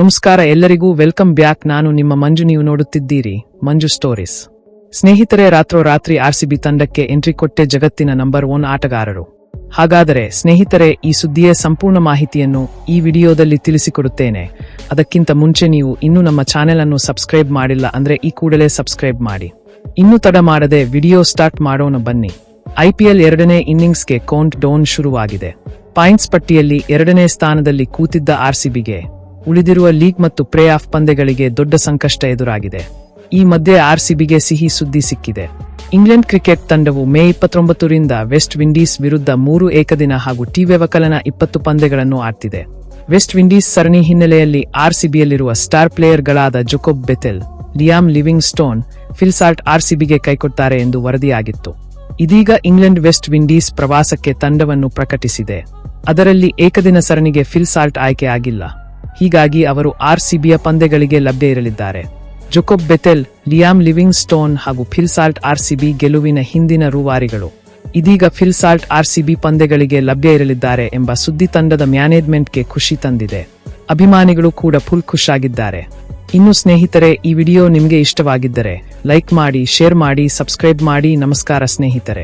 ನಮಸ್ಕಾರ, ಎಲ್ಲರಿಗೂ welcome back. ನಾನು ನಿಮ್ಮ ಮಂಜು, ನೀವು ನೋಡುತ್ತಿದ್ದೀರಿ ಮಂಜು ಸ್ಟೋರೀಸ್. ಸ್ನೇಹಿತರೆ ರಾತ್ರೋರಾತ್ರಿ ಆರ್ಸಿಬಿ ತಂಡಕ್ಕೆ ಎಂಟ್ರಿ ಕೊಟ್ಟೆ ಜಗತ್ತಿನ ನಂಬರ್ ಒನ್ ಆಟಗಾರರು. ಹಾಗಾದರೆ ಸ್ನೇಹಿತರೆ, ಈ ಸುದ್ದಿಯ ಸಂಪೂರ್ಣ ಮಾಹಿತಿಯನ್ನು ಈ ವಿಡಿಯೋದಲ್ಲಿ ತಿಳಿಸಿಕೊಡುತ್ತೇನೆ. ಅದಕ್ಕಿಂತ ಮುಂಚೆ ನೀವು ಇನ್ನೂ ನಮ್ಮ ಚಾನೆಲ್ ಅನ್ನು ಸಬ್ಸ್ಕ್ರೈಬ್ ಮಾಡಿಲ್ಲ ಅಂದ್ರೆ ಈ ಕೂಡಲೇ ಸಬ್ಸ್ಕ್ರೈಬ್ ಮಾಡಿ. ಇನ್ನೂ ತಡ ಮಾಡದೆ ವಿಡಿಯೋ ಸ್ಟಾರ್ಟ್ ಮಾಡೋಣ ಬನ್ನಿ. ಐಪಿಎಲ್ ಎರಡನೇ ಇನ್ನಿಂಗ್ಸ್ಗೆ ಕೌಂಟ್ ಡೌನ್ ಶುರುವಾಗಿದೆ. ಪಾಯಿಂಟ್ಸ್ ಪಟ್ಟಿಯಲ್ಲಿ ಎರಡನೇ ಸ್ಥಾನದಲ್ಲಿ ಕೂತಿದ್ದ ಆರ್ಸಿಬಿಗೆ ಉಳಿದಿರುವ ಲೀಗ್ ಮತ್ತು ಪ್ಲೇ ಆಫ್ ಪಂದ್ಯಗಳಿಗೆ ದೊಡ್ಡ ಸಂಕಷ್ಟ ಎದುರಾಗಿದೆ. ಈ ಮಧ್ಯೆ ಆರ್ಸಿಬಿಗೆ ಸಿಹಿ ಸುದ್ದಿ ಸಿಕ್ಕಿದೆ. ಇಂಗ್ಲೆಂಡ್ ಕ್ರಿಕೆಟ್ ತಂಡವು ಮೇ ಇಪ್ಪತ್ತೊಂಬತ್ತರಿಂದ ವೆಸ್ಟ್ ವಿಂಡೀಸ್ ವಿರುದ್ಧ ಮೂರು ಏಕದಿನ ಹಾಗೂ ಟಿ ವ್ಯವಕಲನ ಇಪ್ಪತ್ತು ಪಂದ್ಯಗಳನ್ನು ಆಡ್ತಿದೆ. ವೆಸ್ಟ್ ವಿಂಡೀಸ್ ಸರಣಿ ಹಿನ್ನೆಲೆಯಲ್ಲಿ ಆರ್ಸಿಬಿಯಲ್ಲಿರುವ star ಪ್ಲೇಯರ್ಗಳಾದ Jacob Bethell, Liam Livingstone Phil Salt ಆರ್ಸಿಬಿಗೆ ಕೈಕೊಟ್ಟಾರೆ ಎಂದು ವರದಿಯಾಗಿತ್ತು. ಇದೀಗ ಇಂಗ್ಲೆಂಡ್ ವೆಸ್ಟ್ ವಿಂಡೀಸ್ ಪ್ರವಾಸಕ್ಕೆ ತಂಡವನ್ನು ಪ್ರಕಟಿಸಿದೆ. ಅದರಲ್ಲಿ ಏಕದಿನ ಸರಣಿಗೆ ಫಿಲ್ಸಾರ್ಟ್ ಆಯ್ಕೆ ಆಗಿಲ್ಲ ಹೀಗಾಗಿ ಅವರು ಆರ್ಸಿಬಿಯ ಪಂದ್ಯಗಳಿಗೆ ಲಭ್ಯ ಇರಲಿದ್ದಾರೆ. Jacob Bethell, Liam Livingstone ಹಾಗೂ ಫಿಲ್ಸಾಲ್ಟ್ ಆರ್ಸಿಬಿ ಗೆಲುವಿನ ಹಿಂದಿನ ರೂವಾರಿಗಳು. ಇದೀಗ ಫಿಲ್ಸಾಲ್ಟ್ ಆರ್ಸಿಬಿ ಪಂದ್ಯಗಳಿಗೆ ಲಭ್ಯ ಇರಲಿದ್ದಾರೆ ಎಂಬ ಸುದ್ದಿ ತಂಡದ ಮ್ಯಾನೇಜ್ಮೆಂಟ್ಗೆ ಖುಷಿ ತಂದಿದೆ. ಅಭಿಮಾನಿಗಳು ಕೂಡ ಫುಲ್ ಖುಷಾಗಿದ್ದಾರೆ ಇನ್ನು ಸ್ನೇಹಿತರೆ, ಈ ವಿಡಿಯೋ ನಿಮಗೆ ಇಷ್ಟವಾಗಿದ್ದರೆ ಲೈಕ್ ಮಾಡಿ, ಶೇರ್ ಮಾಡಿ, ಸಬ್ಸ್ಕ್ರೈಬ್ ಮಾಡಿ. ನಮಸ್ಕಾರ ಸ್ನೇಹಿತರೆ.